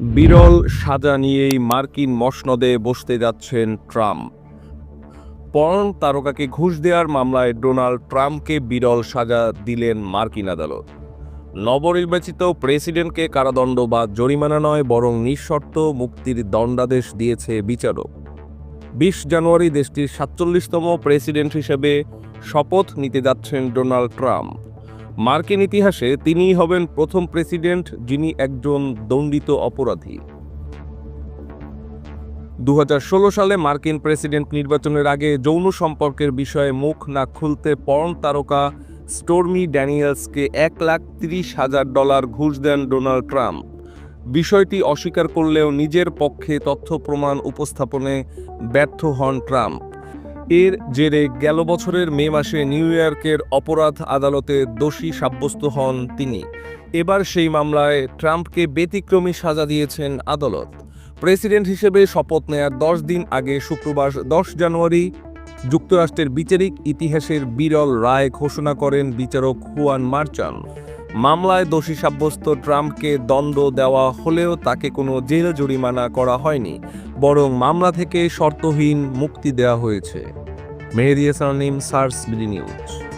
বিরল সাজা নিয়েই মার্কিন মসনদে বসতে যাচ্ছেন ট্রাম্প। পর্ন তারকাকে ঘুষ দেওয়ার মামলায় ডোনাল্ড ট্রাম্পকে বিরল সাজা দিলেন মার্কিন আদালত। নবনির্বাচিত প্রেসিডেন্টকে কারাদণ্ড বা জরিমানা নয়, বরং নিঃশর্ত মুক্তির দণ্ডাদেশ দিয়েছে বিচারক। বিশ জানুয়ারি দেশটির সাতচল্লিশতম প্রেসিডেন্ট হিসেবে শপথ নিতে যাচ্ছেন ডোনাল্ড ট্রাম্প। মার্কিন ইতিহাসে তিনিই হবেন প্রথম প্রেসিডেন্ট যিনি একজন দণ্ডিত অপরাধী। দু হাজার ষোলো সালে মার্কিন প্রেসিডেন্ট নির্বাচনের আগে যৌন সম্পর্কের বিষয়ে মুখ না খুলতে পর্ন তারকা স্টোরমি ড্যানিয়েলসকে এক লাখ তিরিশ হাজার ডলার ঘুষ দেন ডোনাল্ড ট্রাম্প। বিষয়টি অস্বীকার করলেও নিজের পক্ষে তথ্য প্রমাণ উপস্থাপনে ব্যর্থ হন ট্রাম্প। এর জেরে গেল বছরের মে মাসে নিউ ইয়র্কের অপরাধ আদালতে দোষী সাব্যস্ত হন তিনি। এবার সেই মামলায় ট্রাম্পকে ব্যতিক্রমী সাজা দিয়েছেন আদালত। প্রেসিডেন্ট হিসেবে শপথ নেয়ার দশ দিন আগে শুক্রবার দশ জানুয়ারি যুক্তরাষ্ট্রের বিচারিক ইতিহাসের বিরল রায় ঘোষণা করেন বিচারক হুয়ান মার্চান। মামলায় দোষী সাব্যস্ত ট্রাম্পকে দণ্ড দেওয়া হলেও তাকে কোনো জেল জরিমানা করা হয়নি। বরং মামলা থেকে শর্তহীন মুক্তি দেওয়া হয়েছে। মেহেদি এসানিম সার্স বিডি নিউজ।